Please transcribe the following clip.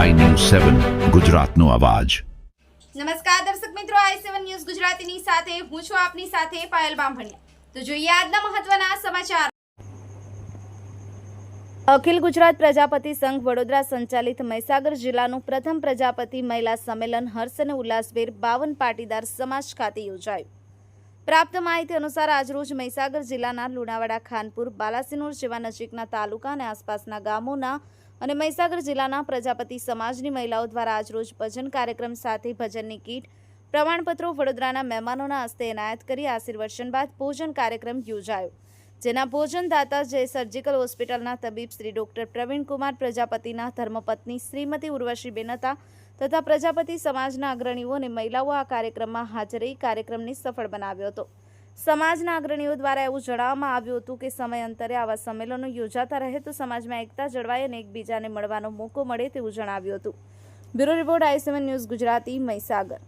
સેવન ગુજરાતનો અવાજ. નમસ્કાર દર્શક મિત્રો આઈ સેવન ન્યૂઝ ગુજરાતીની સાથે હું છું આપની સાથે પાયલ બામભણિયા. તો જોઈએ આજના મહત્વના સમાચાર. અખિલ ગુજરાત પ્રજાપતિ સંઘ વડોદરા સંચાલિત મહીસાગર જિલ્લાનું પ્રથમ પ્રજાપતિ મહિલા સંમેલન હર્ષ અને ઉલ્લાસભેર બાવન પાટીદાર સમાજ ખાતે યોજાયું. પ્રાપ્ત માહિતી અનુસાર આજરોજ મહીસાગર જિલ્લાના લુણાવાડા, ખાનપુર, બાલાસિનોર જેવા નજીકના તાલુકા અને આસપાસના ગામોના અને મહીસાગર જિલ્લાના પ્રજાપતિ સમાજની મહિલાઓ દ્વારા આજરોજ ભજન કાર્યક્રમ સાથે ભજનની કીટ, પ્રમાણપત્રો વડોદરાના મહેમાનોના હસ્તે એનાયત કરી આશીર્વચન બાદ ભોજન કાર્યક્રમ યોજાયો. જેના ભોજનદાતા જે સર્જિકલ હોસ્પિટલના તબીબ શ્રી ડોક્ટર પ્રવીણકુમાર પ્રજાપતિના ધર્મપત્ની શ્રીમતી ઉર્વશીબેન હતા તથા પ્રજાપતિ સમાજના અગ્રણીઓ અને મહિલાઓ આ કાર્યક્રમમાં હાજર રહી કાર્યક્રમને સફળ બનાવ્યો હતો. સમાજના અગ્રણીઓ દ્વારા એવું જણાવવામાં આવ્યું હતું કે સમય અંતરે આવા સંમેલનો યોજાતા રહે તો સમાજમાં એકતા જળવાય અને એકબીજાને મળવાનો મોકો મળે તેવું જણાવ્યું હતું. Bureau report I news Gujarati Mahisagar.